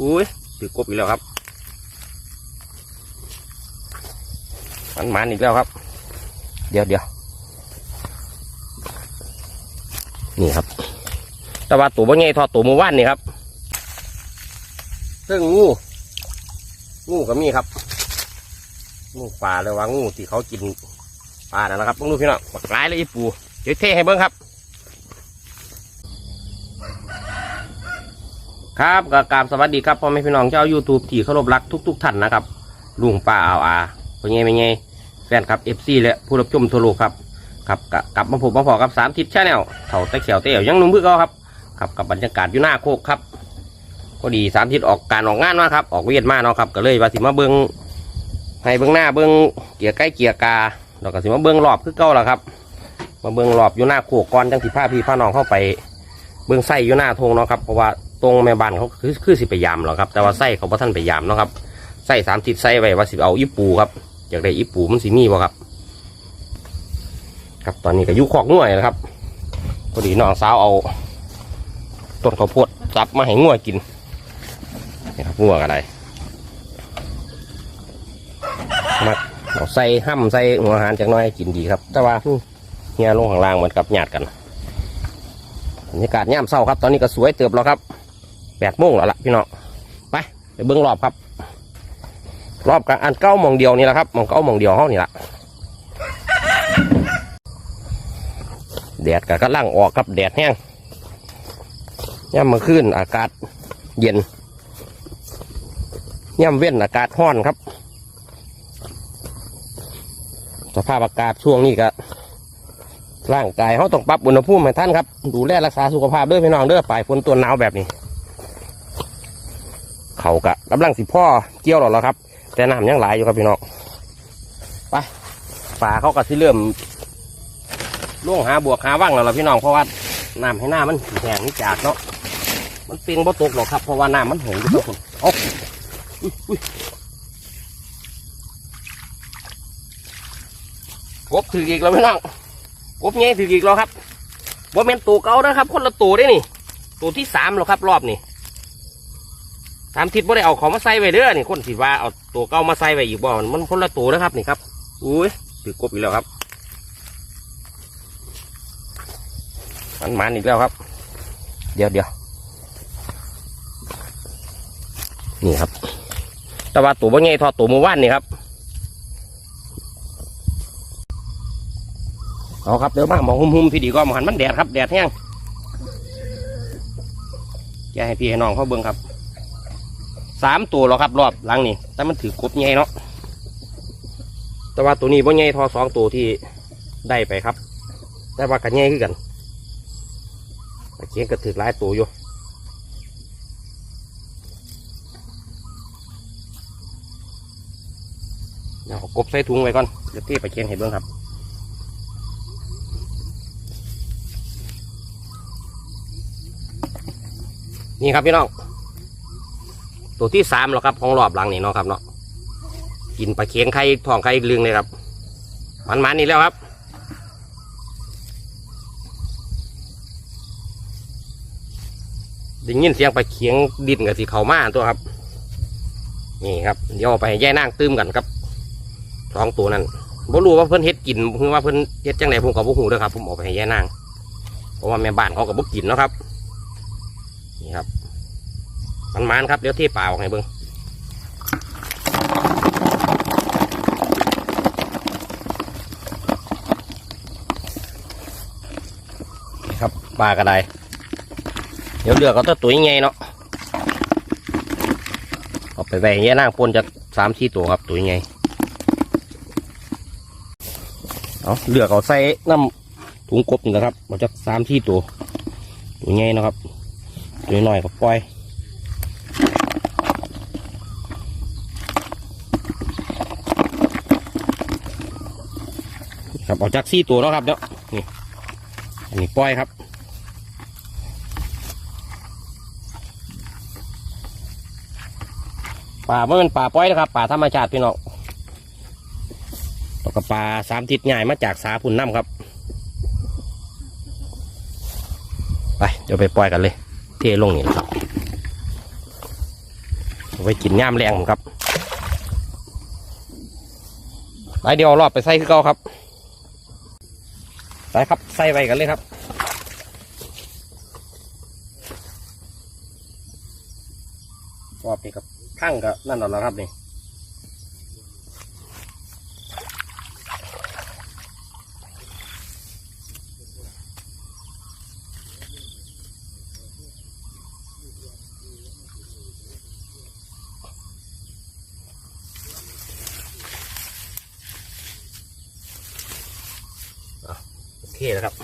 อุ้ยถือกบอีกแล้วครับมันมันอีกแล้วครับ เดี๋ยวเดี๋ยวนี่ครับ แต่ว่าตัวบ่ใหญ่ทอดตัวมือวานนี่ครับซึ่งงูงูก็มีครับงูป่าเลยว่างูที่เขากินปลาน่ะนะครับต้องดูพี่น้องปักร้ายเลยอีปูเดี๋ยวเทให้เบิ้งครับ ครับกับกราบสวัสดีครับพ่อแม่พี่น้องเจ้า YouTube ที่เคารพรักทุกๆท่านนะครับลุงป้าอาวอาเป็นไงเป็นไงแฟนครับเอฟซีและผู้รับชมทั่วโลกครับครับกกลับมาพบมาพอกับสามทิศชาแนลเถ่าตะเขียวเตี้ยวยังนุ่มพึ่งเขาครับครับกับบรรยากาศอยู่หน้าโคกครับก็ดีสามทิศออกการออกงานมาครับออกเวียนมาเนาะครับก็เลยว่าสิมาเบิงให้เบิงหน้าเบิงเกียร์ใกล้เกียร์กาเราก็สิมาเบิงรอบคือเก่าแล้วครับมาเบิงรอบอยู่หน้าโคกก่อนจังสิพาพี่พาน้องเข้าไป เบิงไส้อยู่หน้าทงเนาะครับเพราะว่า ตรงแม่บ้านเขาคือคือสิไปยามหรอกครับ แต่ว่าไส้เขาพระท่านไปยามเนาะครับไส้สามทิศไส้ไว้ว่าสิเอาอีปูครับอยากได้อีปูมันสิมีบ่ครับ ครับตอนนี้ก็อยุคอกง่วยนะครับพอดีน้องสาวเอาต้นข้าวโพดซับมาให้ง่วยกินนี่ครับง่วงอะไรมาเอาใส่ห้ำใส่หัวอาหารจากหน้อยกินดีครับ แต่ว่าเฮียลงข้างล่างเหมือนกับหยาดกันบรรยากาศย่มเศร้าครับ ตอนนี้ก็สวยเติบแล้วครับ แปดโมงแล้วล่ะพี่น้องไปไปเบิ้งรอบครับ รอบกันอันเก้ามองเดียวนี่แหละครับมองเก้ามองเดียวห้องนี่แหละแดดก็กำลังออกครับแดดแห้งย่ำมาขึ้นอากาศเย็นย่ำเว้นอากาศร้อนครับ สภาพอากาศช่วงนี้ก็ร่างกายเขาต้องปรับอุณหภูมิให้ท่านครับ ดูแลรักษาสุขภาพด้วยพี่น้องเด้อปลายฝนตัวหนาวแบบนี้ เขากะกำลังสิพ่อเกี่ยวหรอแล้วครับ แต่น้ำยังไหลายอยู่ครับพี่น้องไปป่าเขาก็สิเริ่มล่วงหาบวกหาว่างแล้วล่ะพี่น้องเพราะว่าน้ำให้หน้ามันแห้งนี่จากเนาะมันเปียงบ่ตกหรอกครับเพราะว่าน้ำมันแห้งอยู่ทุกคนเอาอุ๊ยอุ๊ยกบถืออีกแล้วพี่น้องกบใหญ่ถืออีกแล้วครับว่าเป็นตัวเก่านะครับ คนละตัวได้นี่ตัวที่สามแล้วครับ รอบนี้ามทิศบ่ได้เอาของมาใส่ไว้เด้อนี่คนสิว่าเอาตัวเก่ามาใส่ไว้อีกบ่มันคนละตัวนะครับนี่ครับอุ้ยถือกบอีกแล้วครับมันมันอีกแล้วครับ เดี๋ยวเดี๋ยวนี่ครับ แต่ว่าตัวบ่ใหญ่ทอดตัวมื่อวานนี่ครับเอาครับเดี๋ยวมาหมองหุ่มๆพี่ดีก็มาหันมันแดดครับแดดแห้งแกให้พี่ให้น้องเขาเบิ่งครับ สามตัวแล้วครับ รอบหลังนี่แต่มันถือกบใหญ่เนาะแต่ว่าตัวนี้บ่ใหญ่ทอสองตัวที่ได้ไปครับ แต่ว่ากันใหญ่ขึ้นกันเคียนก็ถือหลายตัวอยู่เดี๋ยวกบใส่ถุงไว้ก่อนเดี๋ยวพี่ไปเคียนให้เบิ่งครับนี่ครับพี่น้อง ตัวที่สามแล้วครับของรอบหลังนี่เนาะครับเนาะกินปลาเคียงไข่ทองไข่ลึงเลยครับมันมันนี่แล้วครับได้ยินเสียงปลาเคียงดินกับสีเขามาตัวครับนี่ครับเดี๋ยวเอาไปแย่นางตื้มกันครับสองตัวนั้นบ่รู้ว่าเพิ่นเฮ็ดกินคือว่าเพิ่นเฮ็ดจังไหนผมก็บ่ฮู้เด้อครับผมเอาไปให้แย่นางเพราะว่าแม่บ้านเขาก็บ่กินเนาะครับ นี่ครับ มันมันครับเดี๋ยวที่เปล่าให้เบิ้งครับปลากระไดเดี๋ยวเลือกเอาตัวตัวใหญ่เนาะเอาไปแหวงแย่นางปนจากสามสี่ตัวครับตัวใหญ่เอาเลือกเอาใส่น้ำถุงกบนี่นะครับมาจากสามที่ตัว ตัวใหญ่นะครับ ตัวน้อยก็ปล่อย ครับเอาจากซี่ตัวแล้วครับเนาะนี่อันนี้ปล่อยครับป่าไม่เป็นป่าปล่อยนะครับป่าธรรมชาติพี่น้องแล้วก็ป่าสามทิศใหญ่มาจากสาพุ่นน้ำครับไปเดี๋ยวไปปล่อยกันเลย เทลงนี่นะครับไว้กินย่ามแรงผมครับไปเดี๋ยวรอบไปใส่คือเก่าครับ ไปครับใส่ไปกันเลยครับรอบนี้ครับข้างกับนั่นแล้วครับนี่ โอเคแล้วครับ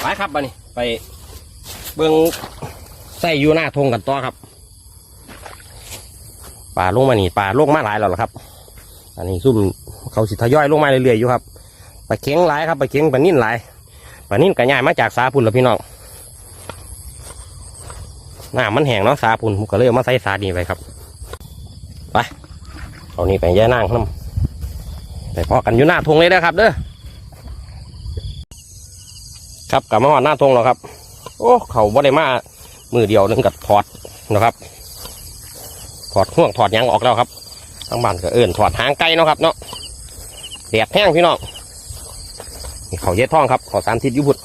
ไปครับบันนี้ไปเบิ้งใส่อยู่หน้าทงกันต่อครับป่าลงมานี่ป่าลงมาหลายแล้วล่ะครับ อันนี้ซุ่มเขาสิทยอยลงมาเรื่อยๆอยู่ครับปลาเข็งหลายครับปลาเข็งปลานิ่นหลายปลานิ่นกระย่ายมาจากสาพุ่นล้วพี่น้อง น้ำมันแห้งเนาะสาปุ่นผมก็เลยเอามาใส่สาดีไปครับไปเอานี่ไปแย่นางน้ำไปพอกันอยู่หน้าทงเลยนะครับเด้อครับกลับมาหอดหน้าทงแล้วครับ โอ้เขาบ่ได้มามือเดียวนึงกับถอดนะครับถอดห่วงถอดยังออกแล้วครับทั้งบ้านก็เอื่นถอดหางไก่เนาะครับเนาะแดดแห้งพี่น้องนี่เขาเย็ดท่องครับเขาสามทิศยุบุตร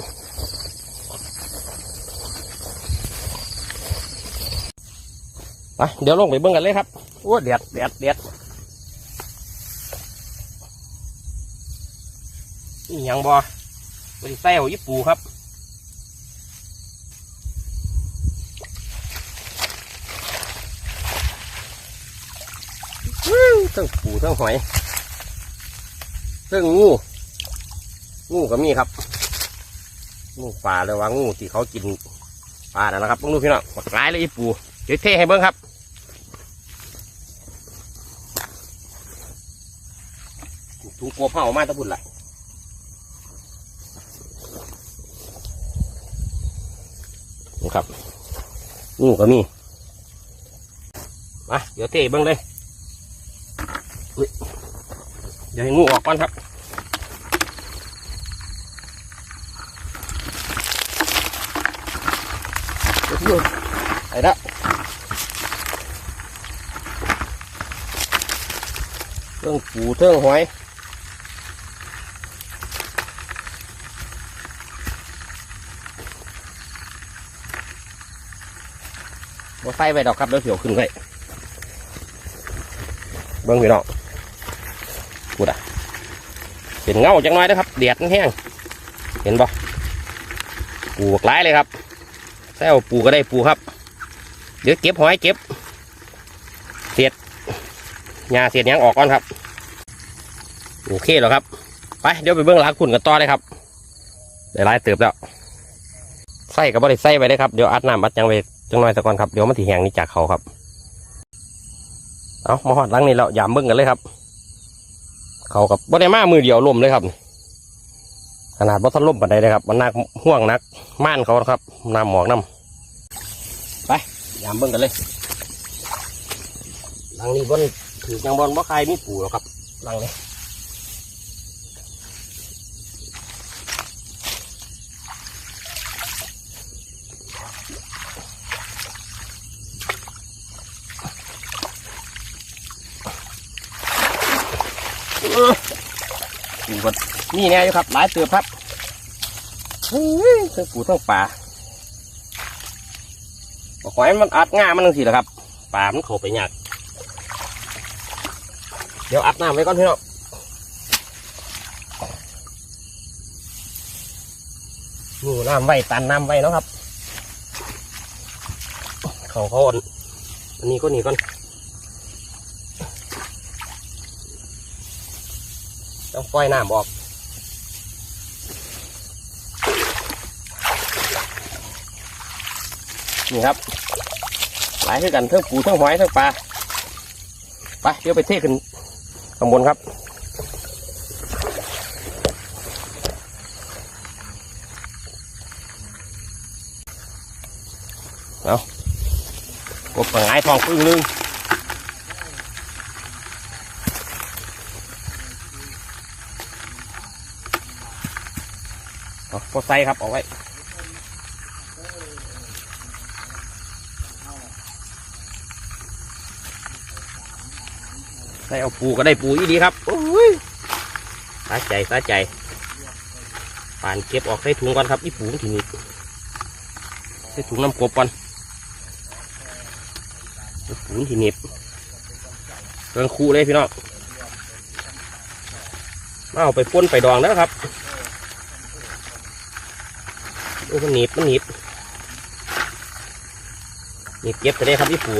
ไปเดี๋ยวลงไปเบิ่งกันเลยครับโอ้เด็ดเด็ดเด็ดนี่ยังบ่บริใส่เอาญี่ปูครับอื้อทั้งปูทั้งหอยทั้งงู งูก็มีครับ งูปลาเลยว่างูที่เขากินปลาแล้วนะครับต้องดูพี่น้องกดร้ายเลยญี่ปูเดี๋ยวเทให้เบิ้งครับ ถุงกลัวเผามาตะบุญละนี่ครับงูก็มีมาเดี๋ยวเทเบิ้งเลยเดี๋ยวให้งูออกก่อนครับไปละเรื่องปูเรื่องหอย บ่ใส่ไปดอกครับเดี๋ยวเสียวขึ้นไว้เบิ้งพี่น้องพูดอะเป็นเงาจังน้อยนะครับเดียดนแห้งเห็นบ่ปูกหลายเลยครับแซวปูก็ได้ปูครับ เดี๋ยวเก็บหอยเก็บเศษหญ้าเศษหยังออกก่อนครับโอเคแล้วครับไปเดี๋ยวไปเบื้องหลังคุณกันต่อเลยครับได้หลายเติบแล้วใส่กับบริใส่ไปเลยครับเดี๋ยวอัดน้ำอัดยังไป จังหน่อยสักก่อนครับเดี๋ยวมันถีแหงนี่จากเขาครับ เอามาหอดลังนี่แล้วยามเบิ้งกันเลยครับ เขากับบริมามือเดียวลมเลยครับ ขนาดบัทันล่มปันใดเลยครับมันนักห่วงนักม่านเขาครับน้ำหมอกน้ำไปยามเบิ้งกันเลยลังนี้บนถือจังบอลบ่ใครมีปูหรอกครับลังนี้ ก็นี่แน่อยู่ครับ หลายเตือครับเฮ้ยทั้งปูทั้งปลาบอกหอยมันอัดง่ามันทังทีแหละครับปลามันเข้าไปยากเดี๋ยวอัดน้ำไว้ก่อนพี่น้องนี่น้ำไว้ตันน้ำไว้เนาะครับ เขาเขาอ่อนอันนี้ก็หนีก่อน ต้องปล่อยน้ำออกนี่ครับ หลายคือกันเท่งปูเท่งหอยเท่งปลาไปเดี๋ยวไปเทขึ้นข้างบนครับเอากบปังไงทองปึ้งนึง เอา พอใส่ครับเอาไว้ใส่เอาปูก็ได้ปูอีดีครับโอ้ยสาใจสาใจป่านเก็บออกใส่ถุงก่อนครับอีปูทีนี้ใส่ถุงน้ำกบก่อนปูทีนี้เครื่องคูเลยพี่น้องมาเอาไปป้นไปดองแล้วครับ โอ้มันหนีบมันหนีบหนีบเก็บไปได้ครับพี่ปู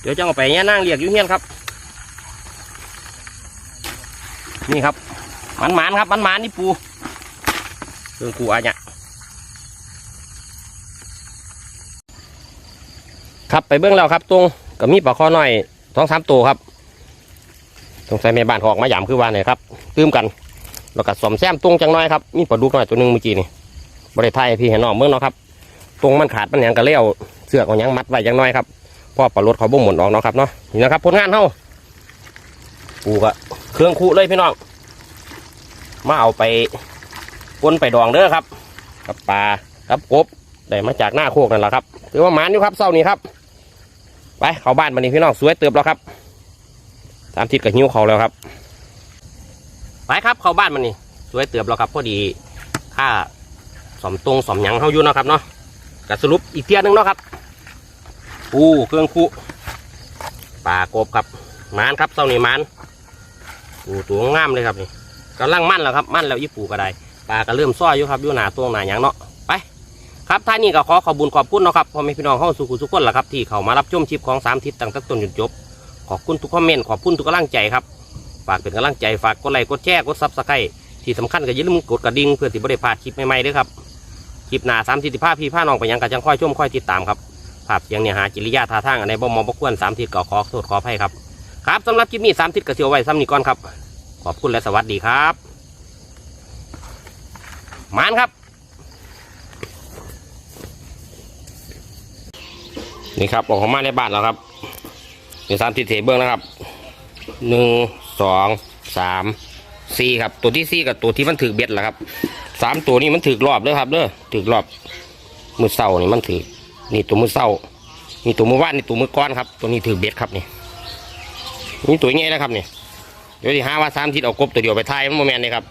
เดี๋ยวจะเอาไปเนี่ยนั่งเรียกยู่เฮียนครับ นี่ครับมันหมานครับมันหมานนี่ปูเรื่องกูอะเนี่ยครับไปเบื้องแล้วครับตรงก็มีปลาคอหน่อยสองสามตัวครับสงสัยแม่บ้านเขาอกมาหยามคือว่าเนี่ยครับตื้มกัน แล้วก็สอมแซมตรงจังน้อยครับมีปลาดุกน้อยตัวหนึงเมื่อกี้นี่บริไทยพี่เห็นน้องเมืองเนาะครับตรงมันขาดมันหยังก็เลี้ยวเสือกเอาหยังมัดไว้จังน้อยครับพราะปลารถเขาบ่หมุนออกเนาะครับเนาะนี่นะครับผลงานเฮาปูก็เครื่องคูเลยพี่น้องมาเอาไปปนไปดองเด้อครับ กับปลากับกบได้มาจากหน้าโคกนั่นแหละครับถือว่าหมานอยู่ครับเศร้านี้ครับไปเข้าบ้านมานี่พี่น้องสวยเติบแล้วครับสามทิศกับหิ้วเขาแล้วครับ ไปครับเข้าบ้านมันนี่สวยเติบแล้วครับพอดีค่าสมตรงสมหยังเข้าอยู่เนาะครับเนาะกสรุปอีกเทียหนึงเนาะครับปูเครื่องคูปลากบครับมานครับเศร้านี่มานปูตัวงามเลยครับนี่กำลังมั่นแล้วครับมั่นแล้วยี่ปูก็ได้ปลาก็เริ่มซ้อยอยู่ครับอยู่หนาตัวหนาหยังเนาะไปครับท่านี้ก็ขอขอบุญขอบคุณเนาะครับพ่อแม่พี่น้องเข้าสู่กุทุกคนละครับที่เขามารับชมคลิปของสามทิศตั้งแต่ต้นจนจบขอบคุณทุกคอมเมนต์ขอบคุณทุกกำลังใจครับ ฝากเป็นกำลังใจฝากกดไลค์กดแชร์กดซับสไครต์ที่สำคัญก็อย่าลืมกดกระดิ่งเพื่อที่บริพลาดคลิปใหม่ๆด้วยครับคลิปหน้าสามสิบห้าพี่ผ้าน้องไปยังกันจังค่อยช่วมค่อยติดตามครับภาพเสียงเนี่ยหาจิริยาท่าทางอันในบ่มองบ่ควรสามทิศก็ขอโทษขออภัยครับครับสำหรับคลิปนี้สามทิศก็เสียวไว้ซ้ำนี้ก่อนครับ ขอบคุณและสวัสดีครับมานครับนี่ครับออกมาในบ้านแล้วครับเป็นสามทิศเทเบิ้งนะครับหนึ่ง สองสามสี่ครับ ตัวที่สี่กับตัวที่มันถือเบ็ดแหละครับสามตัวนี้มันถือรอบเด้อครับเด้อถือรอบมือเศร้านี่มันถือนี่ตัวมือเศร้านี่ตัวมือว่านนี่ตัวมือก้อนครับ ตัวนี้ถือเบ็ดครับนี่นี่ตัวง่ายนะครับนี่เดี๋ยวที่ห้าว่าสามทิศเอากบตัวเดียวไปทายมันโมแมนเลยครับ